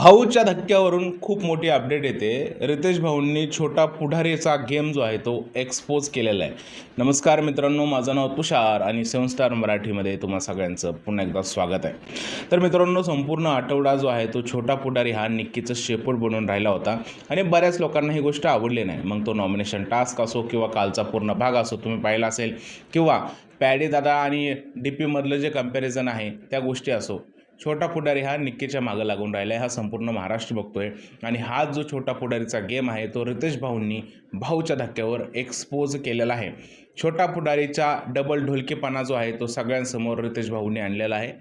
भाऊच्या धक्क्यावरून खूप मोठी अपडेट येते. रितेश भाऊंनी छोटा पुढारीचा गेम जो आहे तो एक्सपोज केलेला आहे. नमस्कार मित्रांनो माझं नाव तुषार आणि सेवन स्टार मराठीमध्ये तुम्हा सगळ्यांचं पुन्हा एकदा स्वागत आहे. तर मित्रांनो संपूर्ण आठवडा जो आहे तो छोटा पुढारी हा निक्कीचं शेपूट बनून राहिला होता आणि बऱ्याच लोकांना ही गोष्ट आवडली नाही. मग तो नॉमिनेशन टास्क असो किंवा कालचा पूर्ण भाग असो तुम्ही पाहिला असेल किंवा पॅडी दादा आणि डी पीमधलं जे कंपॅरिझन आहे त्या गोष्टी असो छोटा पुढारी हा निक्कीच्या मागं लागून राहिला आहे हा संपूर्ण महाराष्ट्र बघतोय. आणि हा जो छोटा पुढारीचा गेम आहे तो रितेश भाऊंनी भाऊच्या धक्क्यावर एक्सपोज केलेला आहे. छोटा पुढारीचा डबल ढोलकेपणा जो आहे तो सगळ्यांसमोर रितेश भाऊंनी आणलेला आहे.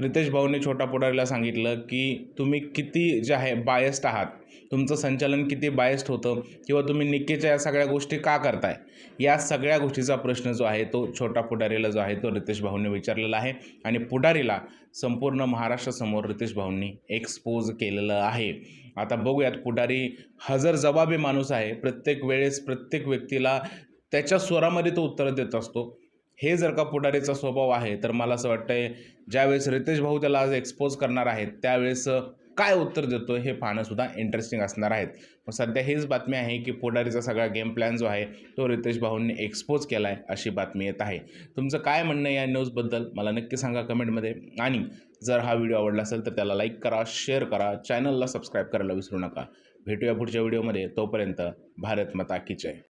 रितेश भाऊने छोटा पुढारीला सांगितलं की तुम्ही किती जे आहे बायस्ड आहात. तुमचं संचालन किती बायस्ड होतं किंवा तुम्ही निक्कीच्या या सगळ्या गोष्टी का करताय? या सगळ्या गोष्टीचा प्रश्न जो आहे तो छोटा पुढारीला जो आहे तो रितेश भाऊने विचारलेला आहे. आणि पुढारीला संपूर्ण महाराष्ट्रासमोर रितेश भाऊंनी एक्सपोज केलेलं आहे. आता बघूयात पुढारी हजर जबाबी माणूस आहे. प्रत्येक वेळेस प्रत्येक व्यक्तीला त्याच्या स्वरामध्ये तो उत्तर देत असतो. हे जर का पुढारीचा स्वभाव आहे तर मला असं वाटतंय ज्यावेळेस रितेश भाऊ त्याला आज एक्सपोज करणार आहेत त्यावेळेस काय उत्तर देतो हे पाहणंसुद्धा इंटरेस्टिंग असणार आहेत. पण सध्या हीच बातमी आहे की पुढारीचा सगळा गेम प्लॅन जो आहे तो रितेश भाऊंनी एक्सपोज केला आहे अशी बातमी येत आहे. तुमचं काय म्हणणं आहे या न्यूजबद्दल मला नक्की सांगा कमेंटमध्ये आणि जर हा व्हिडिओ आवडला असेल तर त्याला लाईक करा शेअर करा चॅनलला सबस्क्राईब करायला विसरू नका. भेटूया पुढच्या व्हिडिओमध्ये तोपर्यंत भारत मता की जय.